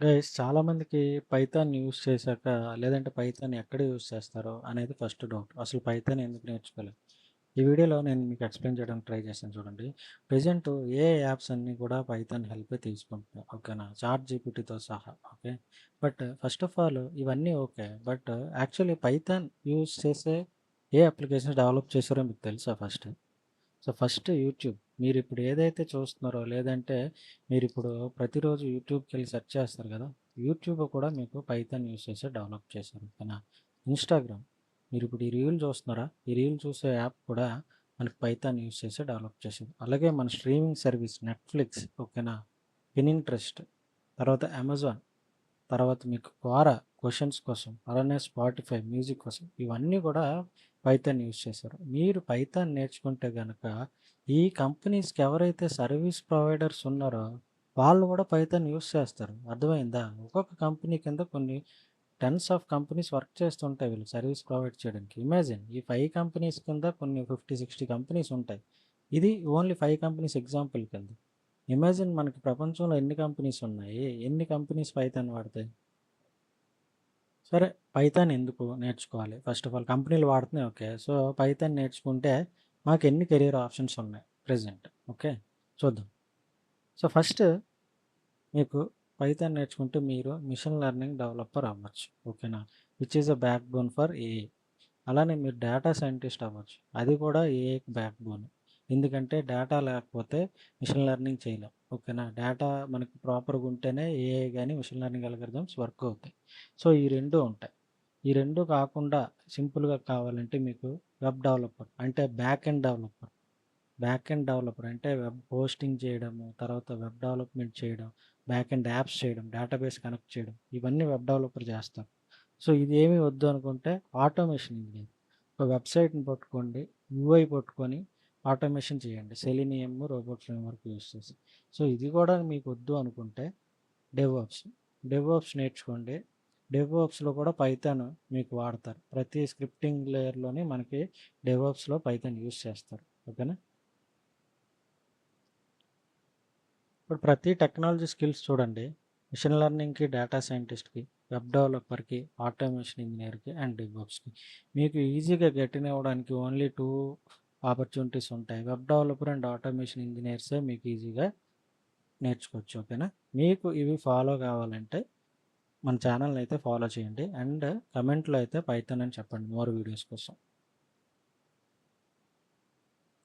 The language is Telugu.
గైస్ చాలామందికి పైథాన్ యూస్ చేశాక లేదంటే పైథాన్ ఎక్కడ యూజ్ చేస్తారో అనేది ఫస్ట్ డౌట్. అసలు పైథాన్ ఎందుకు నేర్చుకోలేదు ఈ వీడియోలో నేను మీకు ఎక్స్‌ప్లెయిన్ చేయడానికి ట్రై చేశాను చూడండి. ప్రెజెంట్ ఏ యాప్స్ అన్నీ కూడా పైథాన్ హెల్పే తీసుకుంటున్నాయి. ఓకేనా? చార్ట్ జీపీటీతో సహా. Okay. But first of all ఇవన్నీ okay. But actually Python use చేసే ఏ అప్లికేషన్స్ డెవలప్ చేశారో మీకు తెలుసా ఫస్ట్? So, first YouTube. మీరు ఇప్పుడు ఏదైతే చూస్తున్నారో లేదంటే మీరు ఇప్పుడు ప్రతిరోజు యూట్యూబ్కి వెళ్ళి సెర్చ్ చేస్తారు కదా! యూట్యూబ్ కూడా మీకు పైథాన్ యూస్ చేసి డెవలప్ చేశారు. ఓకేనా? ఇన్‌స్టాగ్రామ్. మీరిప్పుడు ఈ రీల్ చూస్తున్నారా? ఈ రీల్ చూసే యాప్ కూడా మనకి పైథాన్ యూస్ చేసి డెవలప్ చేసింది. అలాగే మన స్ట్రీమింగ్ సర్వీస్ నెట్‌ఫ్లిక్స్ ఓకేనా? పినింట్రెస్ట్, తర్వాత అమెజాన్, తర్వాత మీకు క్వారా క్వశ్చన్స్ కోసం, అలానే స్పాటిఫై మ్యూజిక్ కోసం ఇవన్నీ కూడా పైథాన్ యూజ్ చేశారు. మీరు పైథాన్ నేర్చుకుంటే కనుక ఈ కంపెనీస్‌కి ఎవరైతే సర్వీస్ ప్రొవైడర్స్ ఉన్నారో వాళ్ళు కూడా పైథాన్ యూజ్ చేస్తారు. అర్థమైందా? ఒక్కొక్క కంపెనీ కింద కొన్ని టెన్స్ ఆఫ్ కంపెనీస్ వర్క్ చేస్తుంటాయి వీళ్ళు సర్వీస్ ప్రొవైడ్ చేయడానికి. ఇమాజిన్ ఈ ఫైవ్ కంపెనీస్ కింద కొన్ని 50, 60 కంపెనీస్ ఉంటాయి. ఇది ఓన్లీ ఫైవ్ కంపెనీస్ ఎగ్జాంపుల్ కింద. ఇమాజిన్ మనకి ప్రపంచంలో ఎన్ని కంపెనీస్ ఉన్నాయి? ఎన్ని కంపెనీస్ పైథాన్ వాడతాయి? సరే పైథాన్ ఎందుకు నేర్చుకోవాలి? ఫస్ట్ ఆఫ్ ఆల్ కంపెనీలు వాడుతున్నాయి ఓకే. సో, పైథాన్ నేర్చుకుంటే మాకు ఎన్ని కెరియర్ ఆప్షన్స్ ఉన్నాయి ప్రెజెంట్. ఓకే. చూద్దాం. సో, ఫస్ట్ మీకు పైథాన్ నేర్చుకుంటే మీరు మిషన్ లెర్నింగ్ డెవలపర్ అవ్వచ్చు. ఓకేనా? Which is a backbone for AI. అలానే మీరు డేటా సైంటిస్ట్ అవ్వచ్చు. అది కూడా ఏఐకి బ్యాక్ బోన్. ఎందుకంటే డేటా లేకపోతే మిషన్ లెర్నింగ్ చేయలేం. ఓకేనా? డేటా మనకి ప్రాపర్‌గా ఉంటేనే ఏఐ కానీ మిషన్ లెర్నింగ్ అల్గారిథమ్స్ వర్క్ అవుతాయి. సో, ఈ రెండు ఉంటాయి. ఈ రెండు కాకుండా సింపుల్‌గా కావాలంటే మీకు వెబ్ డెవలపర్ అంటే back end developer. Back end developer అంటే వెబ్ హోస్టింగ్ చేయడము, తర్వాత వెబ్ డెవలప్‌మెంట్ చేయడం, బ్యాక్ ఎండ్ యాప్స్ చేయడం, డేటాబేస్ కనెక్ట్ చేయడం ఇవన్నీ వెబ్ డెవలపర్ చేస్తారు. సో, ఇది ఏమీ వద్దు అనుకుంటే ఆటోమేషన్ ఇంజనీర్ ఒక వెబ్‌సైట్‌ని పట్టుకోండి, యూఐ పట్టుకొని ఆటోమేషన్ చేయండి. సెలీనియం, రోబోట్ ఫ్రేమ్‌వర్క్ యూజ్ చేసి. సో, ఇది కూడా మీకు వద్దు అనుకుంటే డెవాప్స్. డెవాప్స్ నేర్చుకోండి. డెవాప్స్‌లో కూడా పైథాన్ మీకు వాడతారు. ప్రతి స్క్రిప్టింగ్ లేయర్‌లోని మనకి డెవాప్స్‌లో పైథాన్ యూస్ చేస్తారు. ఓకేనా? ఇప్పుడు ప్రతి టెక్నాలజీ స్కిల్స్ చూడండి. మిషన్ లెర్నింగ్‌కి, డేటా సైంటిస్ట్‌కి, వెబ్ డెవలపర్‌కి, ఆటోమేషన్ ఇంజనీర్కి అండ్ డెవాప్స్‌కి. మీకు ఈజీగా గెట్ అవ్వడానికి ఓన్లీ టూ ఆపర్చునిటీస్ ఉంటాయి. వెబ్ డెవలపర్ అండ్ ఆటోమేషన్ ఇంజనీర్సే మీకు ఈజీగా నేర్చుకోవచ్చు. ఓకేనా? మీకు ఇవి ఫాలో కావాలంటే మన ఛానల్ని అయితే ఫాలో చేయండి. అండ్ కమెంట్లో అయితే పైథాన్ అని చెప్పండి మోర్ వీడియోస్ కోసం.